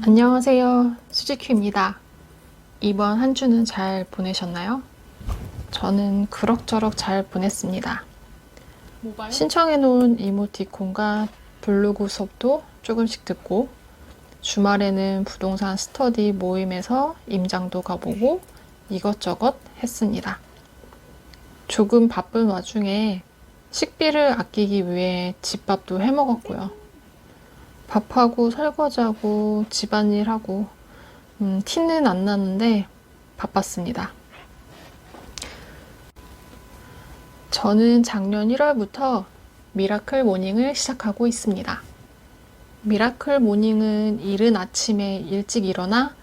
안녕하세요. 수지큐입니다. 이번 한 주는 잘 보내셨나요? 저는 그럭저럭 잘 보냈습니다. 신청해놓은 이모티콘과 블로그 수업도 조금씩 듣고 주말에는 부동산 스터디 모임에서 임장도 가보고 이것저것 했습니다. 조금 바쁜 와중에 식비를 아끼기 위해 집밥도 해 먹었고요. 밥하고 설거지하고 집안일하고 음, 티는 안 나는데 바빴습니다. 저는 작년 1월부터 미라클 모닝을 시작하고 있습니다. 미라클 모닝은 이른 아침에 일찍 일어나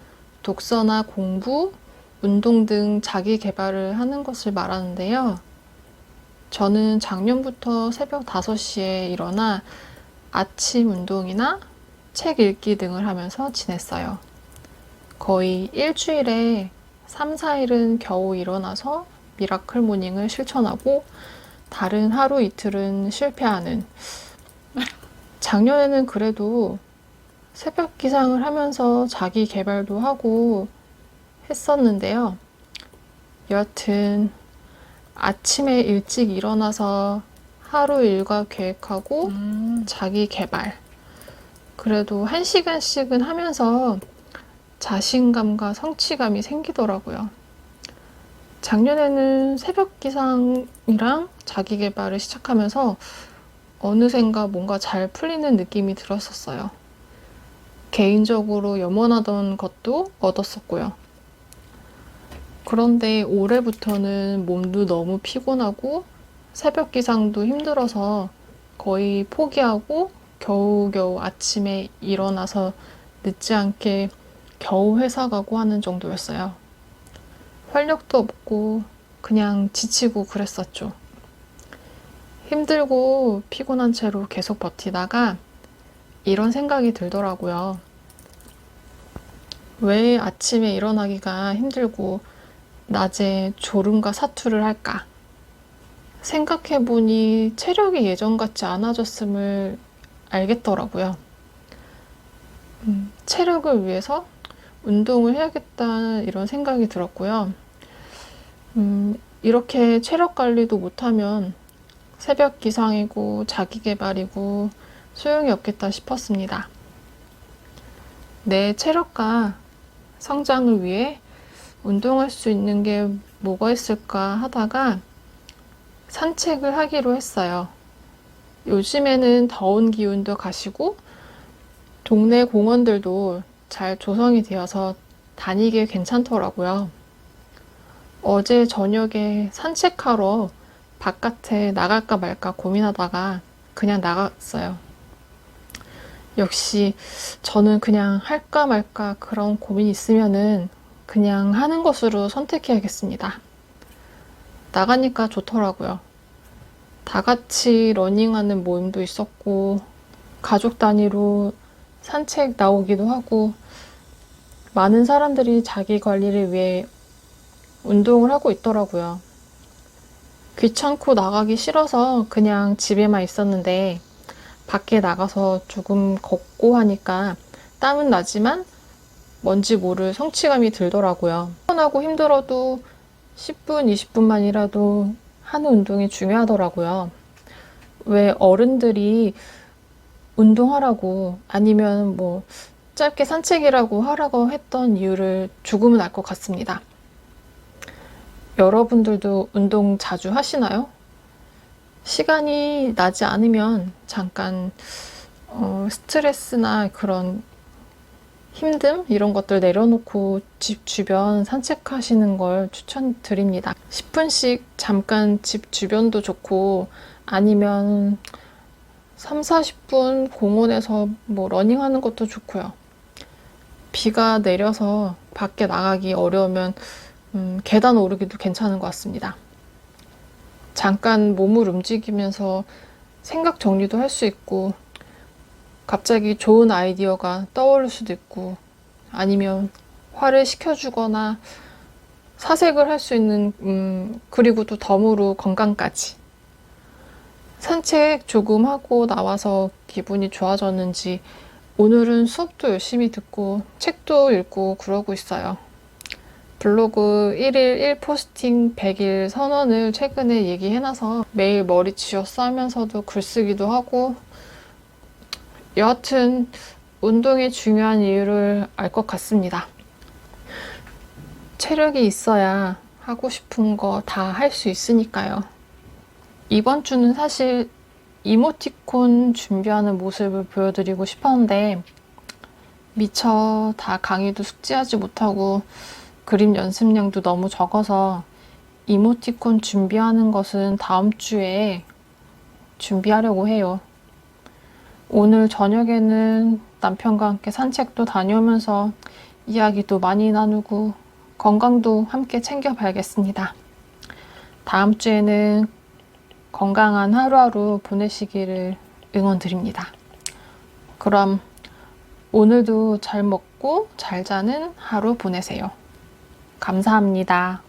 독서나 공부, 운동 등 자기 개발을 하는 것을 말하는데요. 저는 작년부터 새벽 5시에 일어나 아침 운동이나 책 읽기 등을 하면서 지냈어요. 거의 일주일에 3, 4일은 겨우 일어나서 미라클 모닝을 실천하고 다른 하루 이틀은 실패하는 작년에는 그래도 새벽 기상을 하면서 자기 개발도 하고 했었는데요. 여튼 아침에 일찍 일어나서 하루 일과 계획하고 음, 자기 개발. 그래도 한 시간씩은 하면서 자신감과 성취감이 생기더라고요. 작년에는 새벽 기상이랑 자기 개발을 시작하면서 어느샌가 뭔가 잘 풀리는 느낌이 들었었어요. 개인적으로 염원하던 것도 얻었었고요. 그런데 올해부터는 몸도 너무 피곤하고 새벽 기상도 힘들어서 거의 포기하고 겨우겨우 아침에 일어나서 늦지 않게 겨우 회사 가고 하는 정도였어요. 활력도 없고 그냥 지치고 그랬었죠. 힘들고 피곤한 채로 계속 버티다가 이런 생각이 들더라고요. 왜 아침에 일어나기가 힘들고 낮에 졸음과 사투를 할까? 생각해보니 체력이 예전 같지 않아졌음을 알겠더라고요. 음, 체력을 위해서 운동을 해야겠다 이런 생각이 들었고요. 음, 이렇게 체력 관리도 못하면 새벽 기상이고 자기 개발이고 소용이 없겠다 싶었습니다. 내 체력과 성장을 위해 운동할 수 있는 게 뭐가 있을까 하다가 산책을 하기로 했어요. 요즘에는 더운 기운도 가시고 동네 공원들도 잘 조성이 되어서 다니기 괜찮더라고요. 어제 저녁에 산책하러 바깥에 나갈까 말까 고민하다가 그냥 나갔어요. 역시 저는 그냥 할까 말까 그런 고민이 있으면은 그냥 하는 것으로 선택해야겠습니다. 나가니까 좋더라고요. 다 같이 러닝하는 모임도 있었고, 가족 단위로 산책 나오기도 하고, 많은 사람들이 자기 관리를 위해 운동을 하고 있더라고요. 귀찮고 나가기 싫어서 그냥 집에만 있었는데, 밖에 나가서 조금 걷고 하니까 땀은 나지만 뭔지 모를 성취감이 들더라고요. 피곤하고 힘들어도 10분, 20분만이라도 하는 운동이 중요하더라고요. 왜 어른들이 운동하라고 아니면 뭐 짧게 산책이라고 하라고 했던 이유를 조금은 알 것 같습니다. 여러분들도 운동 자주 하시나요? 시간이 나지 않으면 잠깐 어, 스트레스나 그런 힘듦 이런 것들 내려놓고 집 주변 산책하시는 걸 추천드립니다. 10분씩 잠깐 집 주변도 좋고 아니면 3, 40분 공원에서 뭐 러닝하는 것도 좋고요. 비가 내려서 밖에 나가기 어려우면 음, 계단 오르기도 괜찮은 것 같습니다. 잠깐 몸을 움직이면서 생각 정리도 할 수 있고 갑자기 좋은 아이디어가 떠오를 수도 있고 아니면 화를 식혀주거나 사색을 할 수 있는 음, 그리고 또 덤으로 건강까지 산책 조금 하고 나와서 기분이 좋아졌는지 오늘은 수업도 열심히 듣고 책도 읽고 그러고 있어요. 블로그 1일 1포스팅 100일 선언을 최근에 얘기해놔서 매일 머리 쥐어싸 하면서도 글쓰기도 하고 여하튼 운동의 중요한 이유를 알 것 같습니다. 체력이 있어야 하고 싶은 거 다 할 수 있으니까요. 이번 주는 사실 이모티콘 준비하는 모습을 보여드리고 싶었는데 미처 다 강의도 숙지하지 못하고 그림 연습량도 너무 적어서 이모티콘 준비하는 것은 다음 주에 준비하려고 해요. 오늘 저녁에는 남편과 함께 산책도 다녀오면서 이야기도 많이 나누고 건강도 함께 챙겨봐야겠습니다. 다음 주에는 건강한 하루하루 보내시기를 응원드립니다. 그럼 오늘도 잘 먹고 잘 자는 하루 보내세요. 감사합니다.